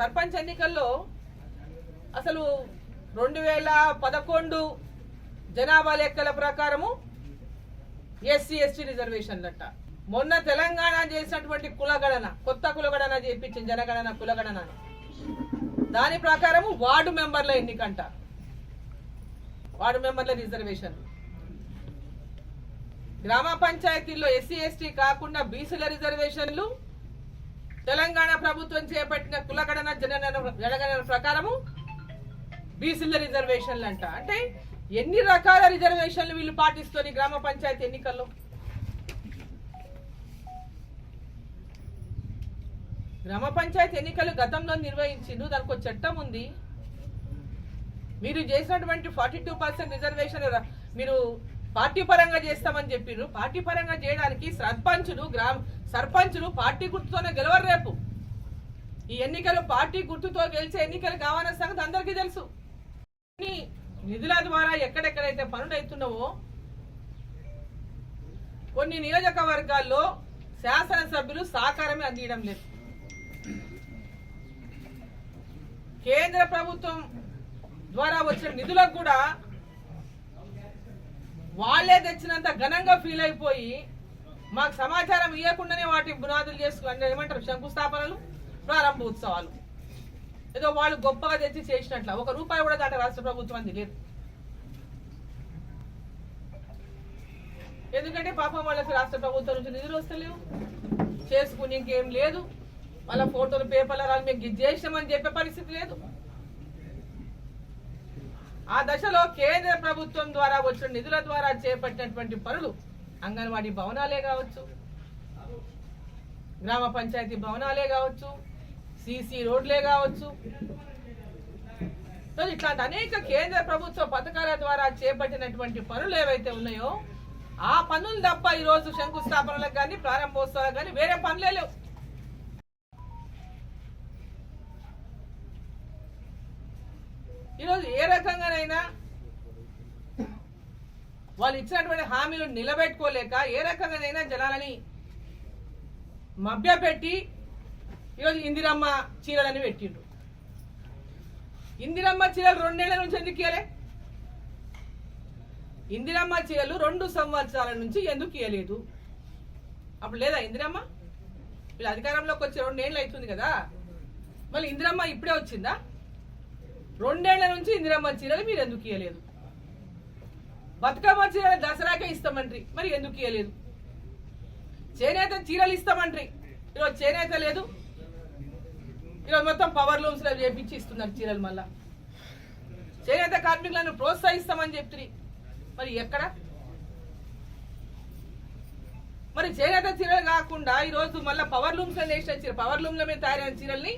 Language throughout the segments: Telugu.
సర్పంచ్ ఎన్నికల్లో అసలు రెండు వేల పదకొండు జనాభా లెక్కల ప్రకారము ఎస్సీ ఎస్టీ రిజర్వేషన్లట. మొన్న తెలంగాణ చేసినటువంటి కులగణన కొత్త కులగణన చేయించింది జనగణన కులగణన దాని ప్రకారము వార్డు మెంబర్ల ఎన్నికంట. వార్డు మెంబర్ల రిజర్వేషన్. గ్రామ పంచాయతీల్లో ఎస్సీ ఎస్టీ కాకుండా బీసీల రిజర్వేషన్లు తెలంగాణ ప్రభుత్వం చేపట్టిన కులగణన జనగణన జనగణన ప్రకారము బీసీల రిజర్వేషన్లు అంట అంటే ఎన్ని రకాల రిజర్వేషన్లు వీళ్ళు పాటిస్తుంది గ్రామ పంచాయతీ ఎన్నికల్లో? గ్రామ పంచాయతీ ఎన్నికలు గతంలో నిర్వహించిండు దానికి ఒక చట్టం ఉంది. మీరు చేసినటువంటి ఫార్టీ టూ పర్సెంట్ రిజర్వేషన్ మీరు పార్టీ పరంగా చేస్తామని చెప్పిర్రు. పార్టీ పరంగా చేయడానికి సర్పంచులు గ్రామ సర్పంచులు పార్టీ గుర్తుతోనే గెలవరు రేపు. ఈ ఎన్నికలు పార్టీ గుర్తుతో గెలిచే ఎన్నికలు కావాలన్న సంగతి అందరికీ తెలుసు. నిధుల ద్వారా ఎక్కడెక్కడైతే పనులు అవుతున్నావో కొన్ని నియోజకవర్గాల్లో శాసనసభ్యులు సహకారమే అందించడం లేదు. కేంద్ర ప్రభుత్వం ద్వారా వచ్చిన నిధులకు కూడా వాళ్ళే తెచ్చినంత ఘనంగా ఫీల్ అయిపోయి మాకు సమాచారం ఇవ్వకుండానే వాటి బునాదులు చేసుకుని ఏమంటారు శంకుస్థాపనలు ప్రారంభ ఉత్సవాలు. ఏదో వాళ్ళు గొప్పగా తెచ్చి చేసినట్ల. ఒక రూపాయి కూడా దాంట్లో రాష్ట్ర ప్రభుత్వం అంది లేదు ఎందుకంటే పాపం వాళ్ళకి రాష్ట్ర ప్రభుత్వం నుంచి నిధులు వస్తలేవు. చేసుకుని ఇంకేం లేదు. వాళ్ళ ఫోటోలు పేపర్లు రాళ్ళు మేము గిజ్ చేసినామని చెప్పే పరిస్థితి లేదు. ఆ దశలో కేంద్ర ప్రభుత్వం ద్వారా వచ్చిన నిధుల ద్వారా చేపట్టినటువంటి పనులు అంగన్వాడీ భవనాలే కావచ్చు గ్రామ పంచాయతీ భవనాలే కావచ్చు సీసీ రోడ్లే కావచ్చు. సో ఇట్లాంటి అనేక కేంద్ర ప్రభుత్వ పథకాల ద్వారా చేపట్టినటువంటి పనులు ఏవైతే ఉన్నాయో ఆ పనులు తప్ప ఈరోజు శంకుస్థాపనలకు కానీ ప్రారంభోత్సవాలకు కానీ వేరే పనులే లేవు. ఈరోజు ఏ రకంగానైనా వాళ్ళు ఇచ్చినటువంటి హామీలు నిలబెట్టుకోలేక ఏ రకంగానైనా జనాలని మభ్యపెట్టి ఈరోజు ఇందిరమ్మ చీరలని పెట్టిండ్రు. ఇందిరమ్మ చీరలు రెండేళ్ళ నుంచి ఎందుకు ఇయ్యలే? ఇందిరమ్మ చీరలు రెండు సంవత్సరాల నుంచి ఎందుకు ఇయ్యలేదు? అప్పుడు లేదా ఇందిరమ్మ? వీళ్ళు అధికారంలోకి వచ్చి రెండేళ్ళు అవుతుంది కదా. మళ్ళీ ఇందిరమ్మ ఇప్పుడే వచ్చిందా? రెండేళ్ళ నుంచి ఇందిరమ్మ చీరలు మీరు ఎందుకు ఇయ్యలేదు? బతుకమ్మ చీరలు దసరాకే ఇస్తామంట్రి. మరి ఎందుకు ఇయ్యలేదు? చేనేత చీరలు ఇస్తామంట్రి. ఈరోజు చేనేత లేదు. ఈరోజు మొత్తం పవర్ లూమ్స్ చేపించి ఇస్తున్నారు చీరలు మళ్ళా. చేనేత కార్మికులను ప్రోత్సహిస్తామని చెప్తుంది మరి ఎక్కడ? మరి చేనేత చీరలు కాకుండా ఈ రోజు మళ్ళీ పవర్ లూమ్స్ వేసిన చీర పవర్ లూమ్లో మీద తయారైన చీరల్ని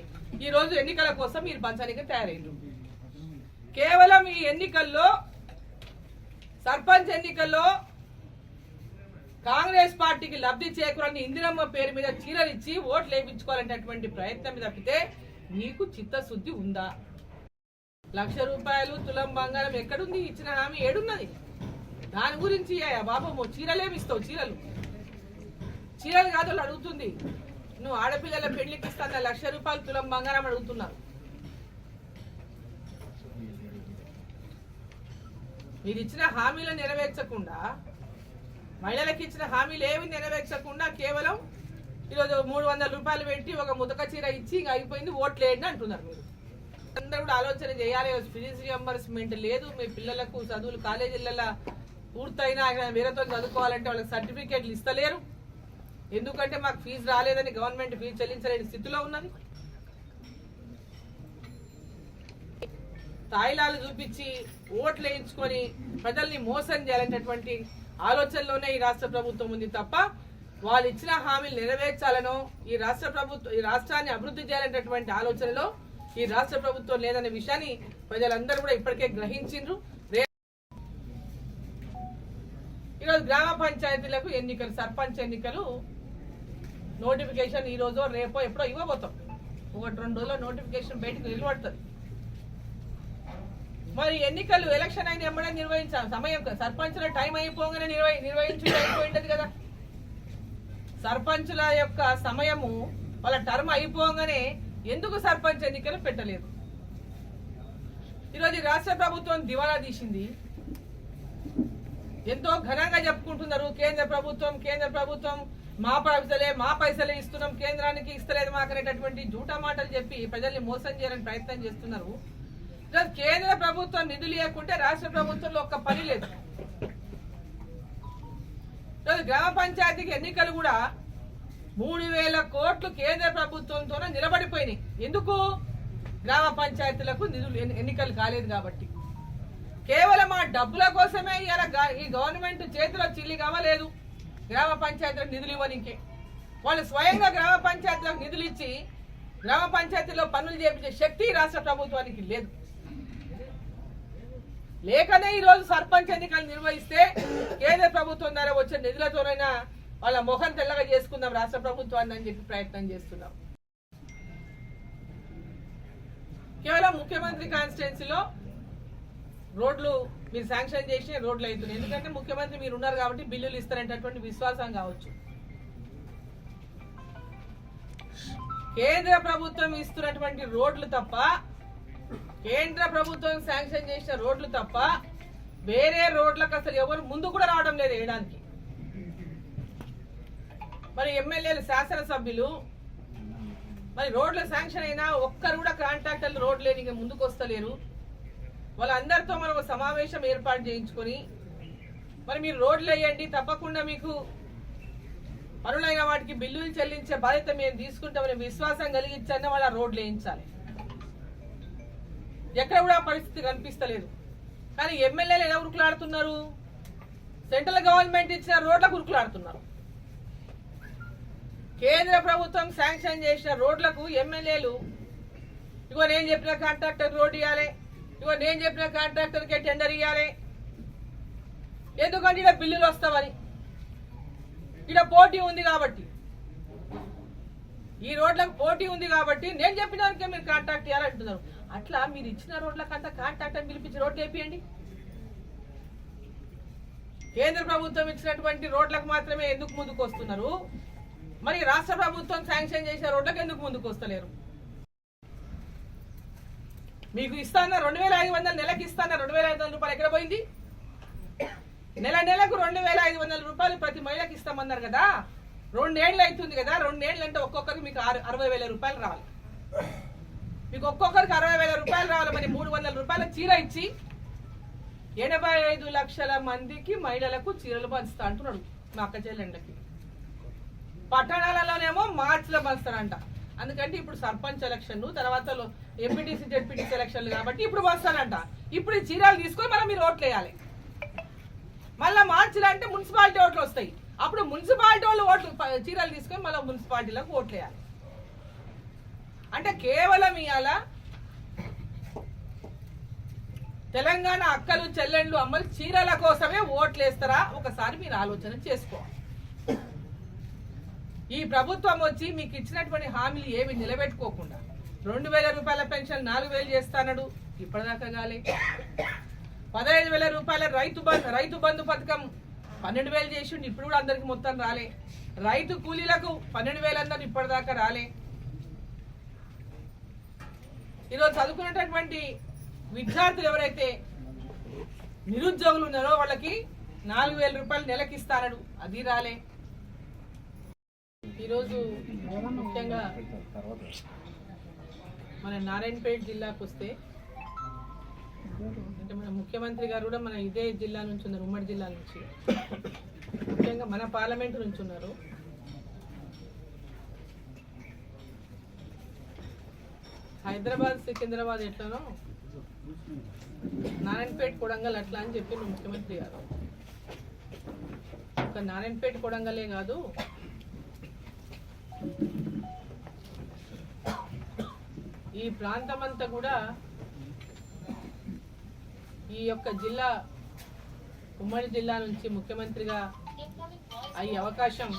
ఈ రోజు ఎన్నికల కోసం మీరు పంచానికి తయారైండ్రు. కేవలం ఈ ఎన్నికల్లో సర్పంచ్ ఎన్నికల్లో కాంగ్రెస్ పార్టీకి లబ్ధి చేకూరని ఇందిరమ్మ పేరు మీద చీరలు ఇచ్చి ఓట్లు వేయించుకోవాలనేటటువంటి ప్రయత్నం తప్పితే నీకు చిత్తశుద్ధి ఉందా? లక్ష రూపాయలు తులం బంగారం ఎక్కడుంది? ఇచ్చిన హామీ ఏడున్నది. దాని గురించి బాబు చీరలేమి ఇస్తావు చీరలు. చీరలు కాదు అడుగుతుంది. నువ్వు ఆడపిల్లల పెళ్ళికి ఇస్తాను లక్ష రూపాయలు తులం బంగారం అడుగుతున్నారు. మీరు ఇచ్చిన హామీలు నెరవేర్చకుండా మహిళలకు ఇచ్చిన హామీలు ఏవి నెరవేర్చకుండా కేవలం ఈరోజు మూడు వందల రూపాయలు పెట్టి ఒక ముతక చీర ఇచ్చి ఇంకా అయిపోయింది ఓట్లేయండి అంటున్నారు మీరు. అందరూ కూడా ఆలోచన చేయాలి ఫీజు రియంబర్స్మెంట్ లేదు మీ పిల్లలకు చదువులు కాలేజీలలో పూర్తయినా వేరేతో చదువుకోవాలంటే వాళ్ళకి సర్టిఫికేట్లు ఇస్తలేరు. ఎందుకంటే మాకు ఫీజు రాలేదని గవర్నమెంట్ ఫీజు చెల్లించలేని స్థితిలో ఉన్నది. తాయిలాలు చూపించి ఓట్లు వేయించుకొని ప్రజల్ని మోసం చేయాలనేటటువంటి ఆలోచనలోనే ఈ రాష్ట్ర ప్రభుత్వం ఉంది తప్ప వాళ్ళు ఇచ్చిన హామీలు నెరవేర్చాలనో ఈ రాష్ట్ర ప్రభుత్వం ఈ రాష్ట్రాన్ని అభివృద్ధి చేయాలనేటటువంటి ఆలోచనలో ఈ రాష్ట్ర ప్రభుత్వం లేదనే విషయాన్ని ప్రజలందరూ కూడా ఇప్పటికే గ్రహించిండ్రు. ఈరోజు గ్రామ పంచాయతీలకు ఎన్నికలు సర్పంచ్ ఎన్నికలు నోటిఫికేషన్ ఈరోజు రేపో ఎప్పుడో ఇవ్వబోతాం. ఒకటి రెండు రోజుల్లో నోటిఫికేషన్ బయటకు నిలబడుతుంది. మరి ఎన్నికలు ఎలక్షన్ అయిన ఎమ్మడే నిర్వహించాం సమయం సర్పంచుల టైం అయిపోగానే నిర్వహి నిర్వహించి అయిపోయింటది కదా. సర్పంచుల యొక్క సమయము వాళ్ళ టర్మ్ అయిపోగానే ఎందుకు సర్పంచ్ ఎన్నికలు పెట్టలేదు? ఈరోజు రాష్ట్ర ప్రభుత్వం దివాలా తీసింది. ఎంతో ఘనంగా చెప్పుకుంటున్నారు. కేంద్ర ప్రభుత్వం కేంద్ర ప్రభుత్వం మా పైసలే మా పైసలే ఇస్తున్నాం. కేంద్రానికి ఇస్తలేదు మాకు అనేటటువంటి జూటా మాటలు చెప్పి ప్రజల్ని మోసం చేయాలని ప్రయత్నం చేస్తున్నారు. ఈరోజు కేంద్ర ప్రభుత్వం నిధులు ఇవ్వకుంటే రాష్ట్ర ప్రభుత్వంలో ఒక్క పని లేదు. ఈరోజు గ్రామ పంచాయతీకి ఎన్నికలు కూడా మూడు వేల కోట్లు కేంద్ర ప్రభుత్వంతోనే నిలబడిపోయినాయి. ఎందుకు? గ్రామ పంచాయతీలకు నిధులు ఎన్నికలు కాలేదు కాబట్టి. కేవలం ఆ డబ్బుల కోసమే ఈ గవర్నమెంట్ చేతిలో చిల్లి కావలేదు గ్రామ పంచాయతీలకు నిధులు ఇవ్వనికే. వాళ్ళు స్వయంగా గ్రామ పంచాయతీలకు నిధులు ఇచ్చి గ్రామ పంచాయతీలో పనులు చేపించే శక్తి రాష్ట్ర ప్రభుత్వానికి లేదు. లేకనే ఈరోజు సర్పంచ్ ఎన్నికలు నిర్వహిస్తే కేంద్ర ప్రభుత్వం ద్వారా వచ్చే నిధులతోనైనా వాళ్ళ మొహం తెల్లగా చేసుకుందాం రాష్ట్ర ప్రభుత్వాన్ని అని చెప్పి ప్రయత్నం చేస్తున్నాం. కేవలం ముఖ్యమంత్రి కాన్స్టిట్యున్సీలో రోడ్లు మీరు శాంక్షన్ చేసి రోడ్లు అవుతున్నాయి ఎందుకంటే ముఖ్యమంత్రి మీరు ఉన్నారు కాబట్టి బిల్లులు ఇస్తారనేటటువంటి విశ్వాసం కావచ్చు. కేంద్ర ప్రభుత్వం ఇస్తున్నటువంటి రోడ్లు తప్ప కేంద్ర ప్రభుత్వం శాంక్షన్ చేసిన రోడ్లు తప్ప వేరే రోడ్లకు అసలు ఎవరు ముందు కూడా రావడం లేదు వేయడానికి. మరి ఎమ్మెల్యేలు శాసనసభ్యులు మరి రోడ్లు శాంక్షన్ అయినా ఒక్కరు కూడా కాంట్రాక్టర్లు రోడ్లు లేని ఇంకా ముందుకు వస్తలేరు. వాళ్ళందరితో మనం ఒక సమావేశం ఏర్పాటు చేయించుకొని మరి మీరు రోడ్లు వేయండి తప్పకుండా మీకు పనులైన వాటికి బిల్లులు చెల్లించే బాధ్యత మేము తీసుకుంటామని విశ్వాసం కలిగించన్న వాళ్ళ రోడ్లు వేయించాలి. ఎక్కడ కూడా ఆ పరిస్థితి కనిపిస్తలేదు. కానీ ఎమ్మెల్యేలు ఎలా ఉరుకులాడుతున్నారు? సెంట్రల్ గవర్నమెంట్ ఇచ్చిన రోడ్లకు ఉరుకులాడుతున్నారు. కేంద్ర ప్రభుత్వం శాంక్షన్ చేసిన రోడ్లకు ఎమ్మెల్యేలు ఇగో నేను చెప్పిన కాంట్రాక్టర్ రోడ్ ఇవ్వాలి ఇగో నేను చెప్పిన కాంట్రాక్టర్కే టెండర్ ఇవ్వాలి ఎందుకంటే ఇక్కడ బిల్లులు వస్తామని ఇక్కడ పోటీ ఉంది కాబట్టి. ఈ రోడ్లకు పోటీ ఉంది కాబట్టి నేను చెప్పిన దానికే మీరు కాంట్రాక్ట్ ఇవ్వాలంటున్నారు అట్లా మీరు ఇచ్చిన రోడ్లకు అంతా కాంట్రాక్టర్ పిలిపించి రోడ్లు వేపియండి. కేంద్ర ప్రభుత్వం ఇచ్చినటువంటి రోడ్లకు మాత్రమే ఎందుకు ముందుకు వస్తున్నారు మరి రాష్ట్ర ప్రభుత్వం శాంక్షన్ చేసిన రోడ్లకు ఎందుకు ముందుకు వస్తలేరు మీకు ఇస్తాన రెండు వేల ఐదు వందల నెలకి ఇస్తాన రెండు వేల ఐదు వందల రూపాయలు ఎక్కడ పోయింది? నెల నెలకు రెండు వేల ఐదు వందల రూపాయలు ప్రతి మహిళకి ఇస్తామన్నారు కదా. రెండేళ్ళు అవుతుంది కదా రెండేళ్ళు అంటే ఒక్కొక్కరికి మీకు ఆరు అరవై వేల రూపాయలు రావాలి. మీకు ఒక్కొక్కరికి అరవై వేల రూపాయలు రావాలి మరి మూడు వందల రూపాయల చీర ఇచ్చి ఎనభై ఐదు లక్షల మందికి మహిళలకు చీరలు పంచుతా అంటున్నాడు మా అక్క చెల్లెండకి పట్టణాలలోనేమో మార్చిలో పంచుతాడంట అందుకంటే ఇప్పుడు సర్పంచ్ ఎలక్షన్ తర్వాత ఎంపీటీసీ జెడ్పీటీసీ ఎలక్షన్లు కాబట్టి ఇప్పుడు వస్తానంట ఇప్పుడు ఈ చీరలు తీసుకొని మళ్ళీ మీరు ఓట్లు వేయాలి. మళ్ళీ మార్చిలో అంటే మున్సిపాలిటీ ఓట్లు వస్తాయి. అప్పుడు మున్సిపాలిటీ వాళ్ళు ఓట్లు చీరలు తీసుకొని మళ్ళీ మున్సిపాలిటీలకు ఓట్లు వేయాలి. అంటే కేవలం ఇవాళ తెలంగాణ అక్కలు చెల్లెండ్లు అమ్మలు చీరల కోసమే ఓట్లు వేస్తారా ఒకసారి మీరు ఆలోచన చేసుకోవాలి. ఈ ప్రభుత్వం వచ్చి మీకు ఇచ్చినటువంటి హామీలు ఏమి నిలబెట్టుకోకుండా రెండు వేల రూపాయల పెన్షన్ నాలుగు వేలు చేస్తానడు ఇప్పటిదాకా కాలే. పదహైదు వేల రూపాయల రైతు బంధు రైతు బంధు పథకం పన్నెండు వేలు చేసిండు ఇప్పుడు కూడా అందరికి మొత్తం రాలే. రైతు కూలీలకు పన్నెండు వేలు అన్నారు ఇప్పటిదాకా రాలే. ఈరోజు చదువుకున్నటువంటి విద్యార్థులు ఎవరైతే నిరుద్యోగులు ఉన్నారో వాళ్ళకి నాలుగు వేల రూపాయలు నెలకి ఇస్తానడు అది రాలే. ఈరోజు ముఖ్యంగా మన నారాయణపేట జిల్లాకు వస్తే అంటే మన ముఖ్యమంత్రి గారు కూడా మన ఇదే జిల్లా నుంచి ఉన్నారు ఉమ్మడి జిల్లా నుంచి. ముఖ్యంగా మన పార్లమెంట్ నుంచి ఉన్నారు. హైదరాబాద్ సికింద్రాబాద్ ఎట్లనో? నారాయణపేట కొడంగల్ అట్లా అని చెప్పిండు ముఖ్యమంత్రి గారు. ఒక నారాయణపేట కొడంగలే కాదు. ఈ ప్రాంతం అంతా కూడా ఈ యొక్క జిల్లా ఉమ్మడి జిల్లా నుంచి ముఖ్యమంత్రిగా అయ్యే అవకాశం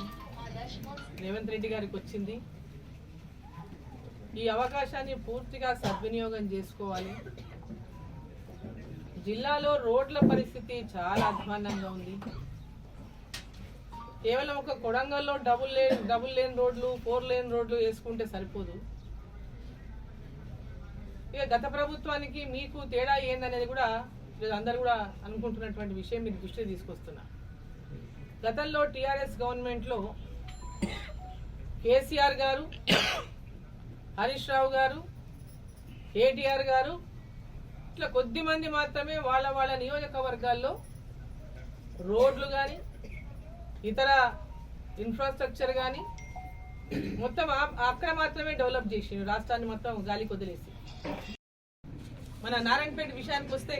రేవంత్ రెడ్డి గారికి వచ్చింది. ఈ అవకాశాన్ని పూర్తిగా సద్వినియోగం చేసుకోవాలి. జిల్లాలో రోడ్ల పరిస్థితి చాలా అధ్వాన్నంగా ఉంది. కేవలం ఒక కొడంగల్లో డబుల్ లేన్ డబుల్ లేన్ రోడ్లు ఫోర్ లేన్ రోడ్లు వేసుకుంటే సరిపోదు. ఇక గత ప్రభుత్వానికి మీకు తేడా ఏందనేది కూడా అందరు కూడా అనుకుంటున్నటువంటి విషయం మీకు దృష్టి తీసుకొస్తున్నా. గతంలో టీఆర్ఎస్ గవర్నమెంట్లో కేసీఆర్ గారు హరీష్ రావు గారు కేటీఆర్ గారు ఇట్లా కొద్ది మంది మాత్రమే వాళ్ళ వాళ్ళ నియోజకవర్గాల్లో రోడ్లు కానీ ఇతర ఇన్ఫ్రాస్ట్రక్చర్ కానీ మొత్తం ఆ- అక్కడ మాత్రమే డెవలప్ చేసిండు రాష్ట్రాన్ని మొత్తం గాలి కొదిలేసి. మన నారాయణపేట విషయానికి వస్తే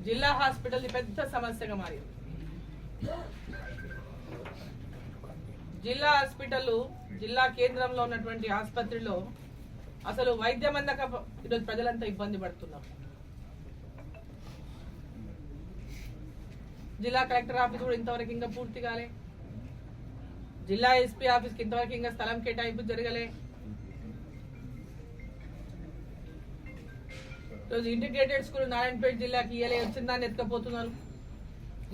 జిల్లా హాస్పిటల్ పెద్ద సమస్యగా మారింది. జిల్లా హాస్పిటల్ జిల్లా కేంద్రంలో ఉన్నటువంటి ఆసుపత్రిలో అసలు వైద్యం అందక ఈరోజు ప్రజలంతా ఇబ్బంది పడుతున్నారు. జిల్లా కలెక్టర్ ఆఫీస్ కూడా ఇంతవరకు ఇంకా పూర్తి కాలే. జిల్లా ఎస్పీ ఆఫీస్కి ఇంతవరకు ఇంకా స్థలం కేటాయింపు జరగలే. ఈరోజు ఇంటిగ్రేటెడ్ స్కూల్ నారాయణపేట జిల్లాకి ఇయ్యలే వచ్చిందాన్ని ఎత్తుకపోతున్నారు.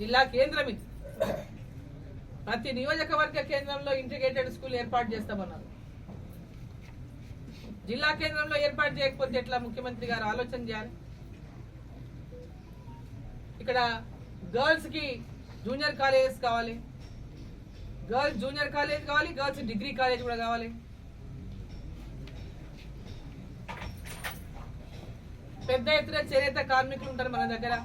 జిల్లా కేంద్రం ఇది. ప్రతి నియోజకవర్గ కేంద్రంలో ఇంటిగ్రేటెడ్ స్కూల్ ఏర్పాటు చేస్తామన్నారు. జిల్లా కేంద్రంలో ఏర్పాటు చేయకపోతే ఎట్లా ముఖ్యమంత్రి గారు ఆలోచన చేయాలి? ఇక్కడ గర్ల్స్కి జూనియర్ కాలేజెస్ కావాలి. గర్ల్స్ జూనియర్ కాలేజ్ కావాలి గర్ల్స్ డిగ్రీ కాలేజ్ కూడా కావాలి. పెద్ద ఎత్తున చేనేత కార్మికులు ఉంటారు మన దగ్గర.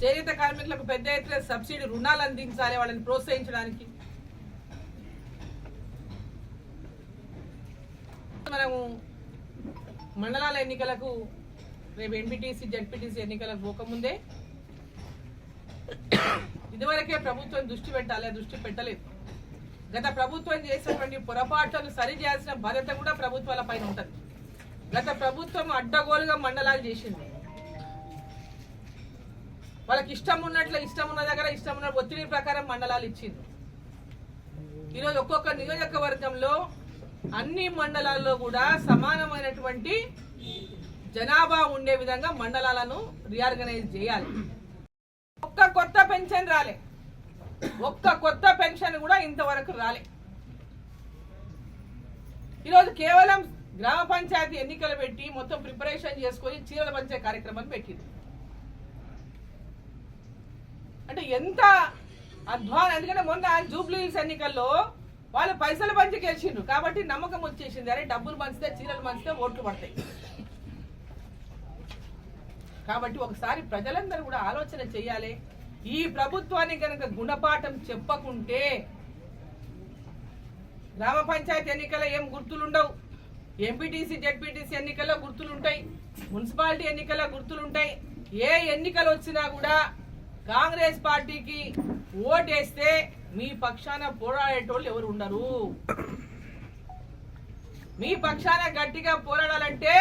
చేనేత కార్మికులకు పెద్ద ఎత్తున సబ్సిడీ రుణాలు అందించాలి వాళ్ళని ప్రోత్సహించడానికి. మనము మండలాల ఎన్నికలకు రేపు ఎంపీటీసీ జడ్పీటీసీ ఎన్నికలకు పోకముందే ఇదివరకే ప్రభుత్వం దృష్టి పెట్టాలి దృష్టి పెట్టలేదు. గత ప్రభుత్వం చేసినటువంటి పొరపాట్లను సరిచేసిన బాధ్యత కూడా ప్రభుత్వాల పైన ఉంటుంది. గత ప్రభుత్వం అడ్డగోలుగా మండలాలు చేసింది. వాళ్ళకి ఇష్టం ఉన్నట్లు ఇష్టం ఉన్న దగ్గర ఇష్టం ఉన్న ఒత్తిడి ప్రకారం మండలాలు ఇచ్చింది ఈరోజు ఒక్కొక్క నియోజకవర్గంలో అన్ని మండలాల్లో కూడా సమానమైనటువంటి జనాభా ఉండే విధంగా మండలాలను రీఆర్గనైజ్ చేయాలి. ఒక్క కొత్త పెన్షన్ రాలే. ఒక్క కొత్త పెన్షన్ కూడా ఇంతవరకు రాలే. ఈరోజు కేవలం గ్రామ పంచాయతీ ఎన్నికలు పెట్టి మొత్తం ప్రిపరేషన్ చేసుకొని చీరల పంచే కార్యక్రమాన్ని పెట్టింది అంటే ఎంత అధ్వానం ఎందుకంటే మొన్న జూబ్లీ హిల్స్ ఎన్నికల్లో వాళ్ళు పైసలు పంచి గెలిచిండ్రు కాబట్టి నమ్మకం వచ్చేసింది. అరే డబ్బులు పంచితే చీరలు పంచితే ఓట్లు పడతాయి. కాబట్టి ఒకసారి ప్రజలందరూ కూడా ఆలోచన చేయాలి. ఈ ప్రభుత్వానికి కనుక గుణపాఠం చెప్పకుంటే గ్రామ పంచాయతీ ఎన్నికల ఏం గుర్తులుండవు. ఎంపీటీసీ జెడ్పీటీసీ ఎన్నికల్లో గుర్తులుంటాయి. మున్సిపాలిటీ ఎన్నికల్లో గుర్తులుంటాయి. ఏ ఎన్నికలు వచ్చినా కూడా కాంగ్రెస్ పార్టీకి ఓటేస్తే మీ పక్షాన పోరాడేటోళ్ళు ఎవరు ఉండరు. మీ పక్షాన గట్టిగా పోరాడాలంటే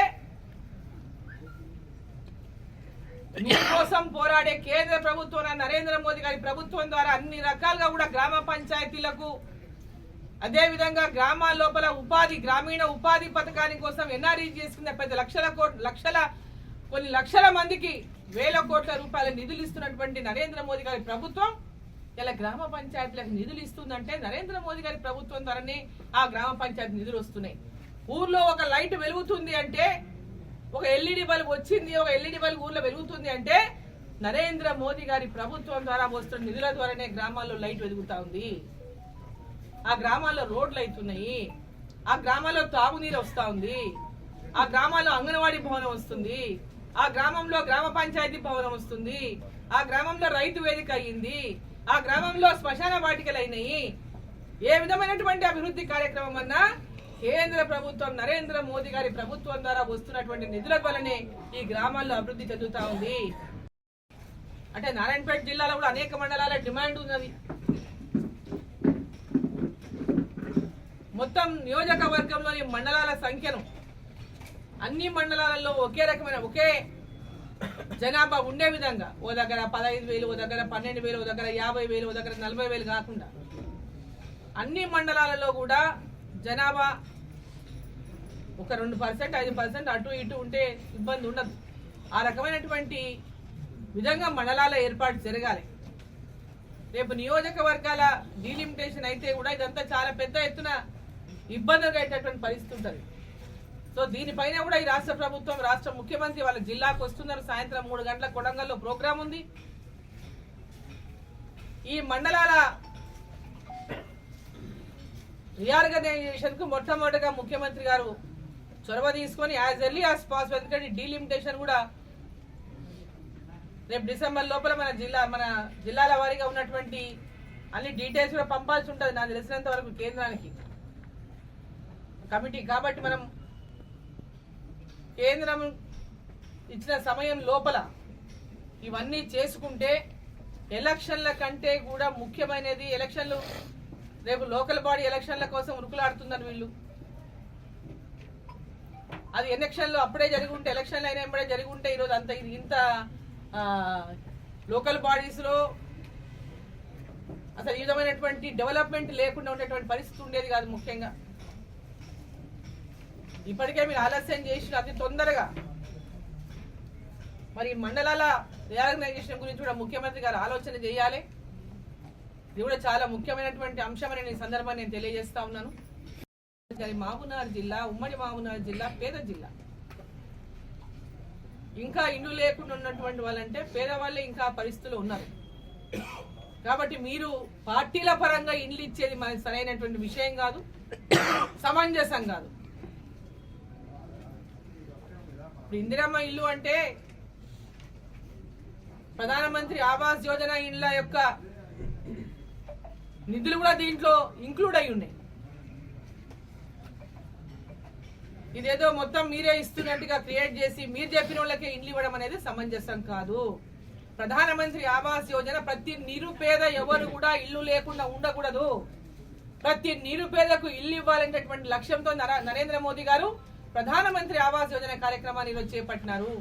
మీకోసం పోరాడే కేంద్ర ప్రభుత్వం నరేంద్ర మోదీ గారి ప్రభుత్వం ద్వారా అన్ని రకాలుగా కూడా గ్రామ పంచాయతీలకు అదేవిధంగా గ్రామాల లోపల ఉపాధి గ్రామీణ ఉపాధి పథకాని కోసం ఎన్ఆర్ఈ చేసుకున్న పెద్ద లక్షల కోట్ లక్షల కొన్ని లక్షల మందికి వేల కోట్ల రూపాయల నిధులు ఇస్తున్నటువంటి నరేంద్ర మోదీ గారి ప్రభుత్వం ఇలా గ్రామ పంచాయతీలకు నిధులు ఇస్తుందంటే నరేంద్ర మోదీ గారి ప్రభుత్వం ద్వారానే ఆ గ్రామ పంచాయతీ నిధులు వస్తున్నాయి. ఊర్లో ఒక లైట్ వెలుగుతుంది అంటే ఒక ఎల్ఈడి బల్బ్ వచ్చింది ఒక ఎల్ఈడి బల్బ్ ఊర్లో వెలుగుతుంది అంటే నరేంద్ర మోదీ గారి ప్రభుత్వం ద్వారా వస్తున్న నిధుల ద్వారానే గ్రామాల్లో లైట్ వెలుగుతా ఉంది. ఆ గ్రామాల్లో రోడ్లు అవుతున్నాయి ఆ గ్రామాల్లో తాగునీరు వస్తూ ఉంది. ఆ గ్రామాల్లో అంగన్వాడీ భవనం వస్తుంది. ఆ గ్రామంలో గ్రామ పంచాయతీ భవనం వస్తుంది. ఆ గ్రామంలో రైతు వేదిక అయ్యింది. ఆ గ్రామంలో శ్మశాన వాటికలు అయినాయి. ఏ విధమైనటువంటి అభివృద్ధి కార్యక్రమం అన్నా కేంద్ర ప్రభుత్వం నరేంద్ర మోదీ గారి ప్రభుత్వం ద్వారా వస్తున్నటువంటి నిధుల వల్లనే ఈ గ్రామాల్లో అభివృద్ధి చెందుతా ఉంది. అంటే నారాయణపేట జిల్లాలో కూడా అనేక మండలాల డిమాండ్ ఉన్నది. మొత్తం నియోజకవర్గంలోని మండలాల సంఖ్యను అన్ని మండలాలలో ఒకే రకమైన ఒకే జనాభా ఉండే విధంగా ఓ దగ్గర పదహైదు వేలు ఓ దగ్గర పన్నెండు వేలు ఓ దగ్గర యాభై వేలు ఓ దగ్గర నలభై వేలు కాకుండా అన్ని మండలాలలో కూడా జనాభా ఒక రెండు పర్సెంట్ ఐదు పర్సెంట్ అటు ఇటు ఉంటే ఇబ్బంది ఉండదు. ఆ రకమైనటువంటి విధంగా మండలాల ఏర్పాటు జరగాలి. రేపు నియోజకవర్గాల డీలిమిటేషన్ అయితే కూడా ఇదంతా చాలా పెద్ద ఎత్తున ఇబ్బందులు అయ్యేటటువంటి పరిస్థితి ఉంటుంది. సో దీనిపైన కూడా ఈ రాష్ట్ర ప్రభుత్వం రాష్ట్ర ముఖ్యమంత్రి వాళ్ళ జిల్లాకు వస్తున్నారు. సాయంత్రం మూడు గంటల కొడంగల్లో ప్రోగ్రాం ఉంది. ఈ మండలాల రీఆర్గనైజేషన్కు మొట్టమొదటిగా ముఖ్యమంత్రి గారు చొరవ తీసుకొని యాజ్ ఎర్లీ యాజ్ పాసిబుల్ ఎందుకంటే డీలిమిటేషన్ కూడా రేపు డిసెంబర్ లోపల మన జిల్లా మన జిల్లాల వారీగా ఉన్నటువంటి అన్ని డీటెయిల్స్ కూడా పంపాల్సి ఉంటుంది. నాకు తెలిసినంత వరకు కేంద్రానికి కమిటీ. కాబట్టి మనం కేంద్రం ఇచ్చిన సమయం లోపల ఇవన్నీ చేసుకుంటే ఎలక్షన్ల కంటే కూడా ముఖ్యమైనది ఎలక్షన్లు. రేపు లోకల్ బాడీ ఎలక్షన్ల కోసం ఉరుకులాడుతున్నారు వీళ్ళు. అది ఎలక్షన్లు అప్పుడే జరిగి ఉంటే ఎలక్షన్లు అయినా ఎంబడే జరిగి ఉంటే ఈరోజు అంత ఇది ఇంత లోకల్ బాడీస్లో అసలు ఈ విధమైనటువంటి డెవలప్మెంట్ లేకుండా ఉండేటువంటి పరిస్థితి ఉండేది కాదు ముఖ్యంగా. ఇప్పటికే మీరు ఆలస్యం చేసిన అతి తొందరగా. మరి ఈ మండలాల రియార్గనైజేషన్ గురించి కూడా ముఖ్యమంత్రి గారు ఆలోచన చేయాలి. ఇది కూడా చాలా ముఖ్యమైనటువంటి అంశమని నేను ఈ సందర్భాన్ని నేను తెలియజేస్తా ఉన్నాను. మరి జిల్లా ఉమ్మడి మహబూబ్నగర్ జిల్లా పేద జిల్లా. ఇంకా ఇల్లు లేకుండా ఉన్నటువంటి వాళ్ళంటే పేదవాళ్ళే ఇంకా పరిస్థితులు పరిస్థితుల్లో ఉన్నారు. కాబట్టి మీరు పార్టీల పరంగా ఇండ్లు ఇచ్చేది మరి సరైనటువంటి విషయం కాదు. సమంజసం కాదు. ఇప్పుడు ఇందిరమ్మ ఇల్లు అంటే ప్రధానమంత్రి ఆవాస్ యోజన ఇండ్ల యొక్క నిధులు కూడా దీంట్లో ఇంక్లూడ్ అయి ఉన్నాయి. ఇదేదో మొత్తం మీరే ఇస్తున్నట్టుగా క్రియేట్ చేసి మీరు చెప్పిన వాళ్ళకే ఇండ్లు ఇవ్వడం అనేది సమంజసం కాదు. ప్రధానమంత్రి ఆవాస్ యోజన ప్రతి నిరుపేద ఎవరు కూడా ఇల్లు లేకుండా ఉండకూడదు. ప్రతి నిరుపేదకు ఇల్లు ఇవ్వాలనేటటువంటి లక్ష్యంతో నరేంద్ర మోదీ గారు ప్రధానమంత్రి ఆవాస్ యోజన కార్యక్రమాన్ని ఈరోజు చేపట్టినారు.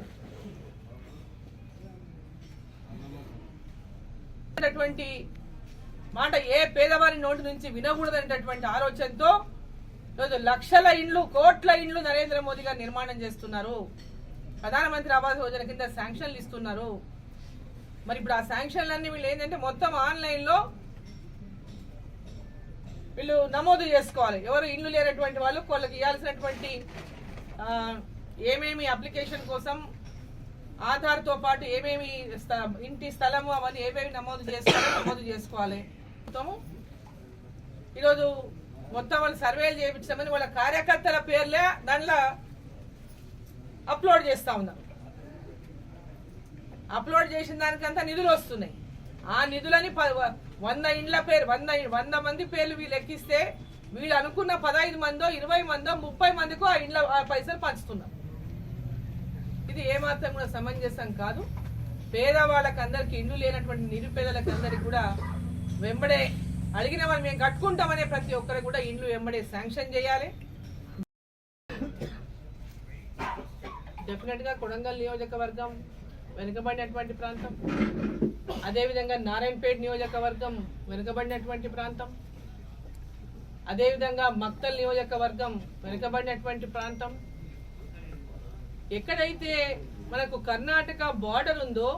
అనేటువంటి మాట ఏ పేదవారి నోటి నుంచి వినకూడదనేటటువంటి ఆలోచనతో ఈరోజు లక్షల ఇండ్లు కోట్ల ఇండ్లు నరేంద్ర మోదీ గారు నిర్మాణం చేస్తున్నారు. ప్రధానమంత్రి ఆవాస్ యోజన కింద శాంక్షన్లు ఇస్తున్నారు. మరి ఇప్పుడు ఆ శాంక్షన్లన్నీ వీళ్ళు ఏంటంటే మొత్తం ఆన్లైన్లో వీళ్ళు నమోదు చేసుకోవాలి. ఎవరు ఇండ్లు లేనటువంటి వాళ్ళు వాళ్ళకి ఇవ్వాల్సినటువంటి ఏమేమి అప్లికేషన్ కోసం ఆధార్తో పాటు ఏమేమి ఇంటి స్థలము అవన్నీ ఏమేమి నమోదు చేసుకోవాలి నమోదు చేసుకోవాలి. మొత్తము ఈరోజు మొత్తం వాళ్ళు సర్వేలు చేయించామని వాళ్ళ కార్యకర్తల పేర్లే దాంట్లో అప్లోడ్ చేస్తా ఉన్నారు అప్లోడ్ చేసిన దానికంతా నిధులు వస్తున్నాయి. ఆ నిధులని వంద ఇండ్ల పేరు వంద వంద మంది పేర్లు వీళ్ళు ఎక్కిస్తే వీళ్ళు అనుకున్న పదహైదు మందో ఇరవై మందో ముప్పై మందికో ఆ ఇండ్ల ఆ పైసలు పంచుతున్నారు ఇది ఏమాత్రం కూడా సమంజసం కాదు. పేదవాళ్ళకి అందరికి ఇండ్లు లేనటువంటి నిరుపేదలకు అందరికి కూడా వెంబడే అడిగిన వాళ్ళు మేము కట్టుకుంటామనే ప్రతి ఒక్కరికి కూడా ఇండ్లు వెంబడే శాంక్షన్ చేయాలి. డెఫినెట్గా కొడంగల్ నియోజకవర్గం వెనుకబడినటువంటి ప్రాంతం. అదేవిధంగా నారాయణపేట నియోజకవర్గం వెనుకబడినటువంటి ప్రాంతం. అదేవిధంగా మక్తల్ నియోజకవర్గం వెనుకబడినటువంటి ప్రాంతం. ఎక్కడైతే మనకు కర్ణాటక బార్డర్ ఉందో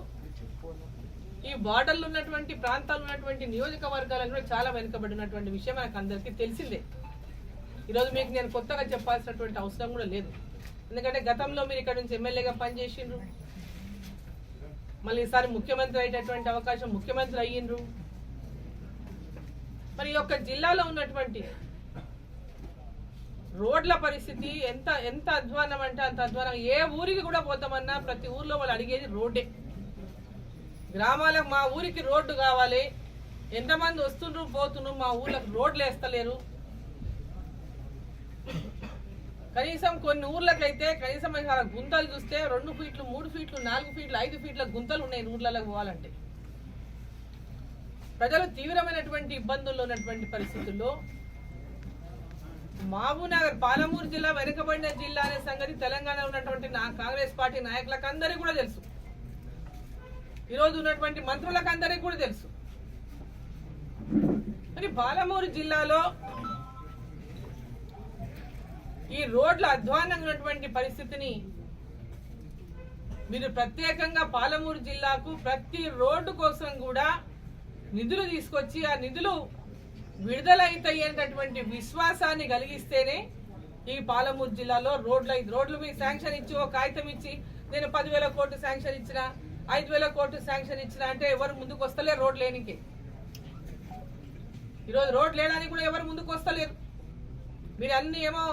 ఈ బార్డర్లు ఉన్నటువంటి ప్రాంతాలు ఉన్నటువంటి నియోజకవర్గాలను కూడా చాలా వెనుకబడినటువంటి విషయం మనకు అందరికీ తెలిసిందే. ఈరోజు మీకు నేను కొత్తగా చెప్పాల్సినటువంటి అవసరం కూడా లేదు. ఎందుకంటే గతంలో మీరు ఇక్కడ నుంచి ఎమ్మెల్యేగా పనిచేసిండ్రు. మళ్ళీ ఈసారి ముఖ్యమంత్రి అయ్యేటటువంటి అవకాశం ముఖ్యమంత్రి అయ్యిండ్రు. మరి యొక్క జిల్లాలో ఉన్నటువంటి రోడ్ల పరిస్థితి ఎంత ఎంత అధ్వానం అంటే అంత అధ్వానం. ఏ ఊరికి కూడా పోతామన్నా ప్రతి ఊర్లో వాళ్ళు అడిగేది రోడ్డే. గ్రామాలకు మా ఊరికి రోడ్డు కావాలి. ఎంతమంది వస్తుండ్రు పోతుండ్రు మా ఊర్లకు రోడ్లు వేస్తలేరు. కనీసం కొన్ని ఊర్లకైతే కనీసం గుంతలు చూస్తే రెండు ఫీట్లు మూడు ఫీట్లు నాలుగు ఫీట్లు ఐదు ఫీట్ల గుంతలు ఉన్నాయి ఊర్లకు పోవాలంటే. ప్రజలు తీవ్రమైనటువంటి ఇబ్బందుల్లో ఉన్నటువంటి పరిస్థితుల్లో మహబూబ్నగర్ పాలమూరు జిల్లా వెనుకబడిన జిల్లా అనే సంగతి తెలంగాణలో ఉన్నటువంటి నా కాంగ్రెస్ పార్టీ నాయకులకు అందరికీ కూడా తెలుసు. ఈరోజు ఉన్నటువంటి మంత్రులకు అందరికీ కూడా తెలుసు. మరి పాలమూరు జిల్లాలో ఈ రోడ్ల అధ్వానంగా ఉన్నటువంటి పరిస్థితిని మీరు ప్రత్యేకంగా పాలమూరు జిల్లాకు ప్రతి రోడ్డు కోసం కూడా నిధులు తీసుకొచ్చి ఆ నిధులు విడుదలైతయ్యేటటువంటి విశ్వాసాన్ని కలిగిస్తేనే ఈ పాలమూరు జిల్లాలో రోడ్ల రోడ్లు మీద శాంక్షన్ ఇచ్చి ఒక కాగితం ఇచ్చి నేను పదివేల కోట్లు శాంక్షన్ ఇచ్చిన ఐదు వేల కోట్లు శాంక్షన్ ఇచ్చిన అంటే ఎవరు ముందుకు వస్తలేరు రోడ్ లేనికి. ఈరోజు రోడ్ లేడానికి కూడా ఎవరు ముందుకు వస్తలేరు. మీరు అన్ని ఏమో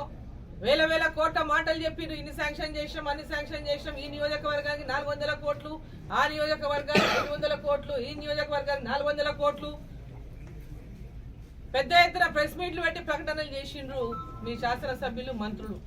వేల వేల కోట్ల మాటలు చెప్పిండ్రు. ఇన్ని శాంక్షన్ చేసినాం అన్ని శాంక్షన్ చేసినాం. ఈ నియోజకవర్గానికి నాలుగు వందల కోట్లు ఆ నియోజకవర్గానికి ఐదు వందల కోట్లు ఈ నియోజకవర్గానికి నాలుగు వందల కోట్లు. పెద్ద ఎత్తున ప్రెస్ మీట్లు పెట్టి ప్రకటనలు చేసిండ్రు మీ శాసనసభ్యులు మంత్రులు.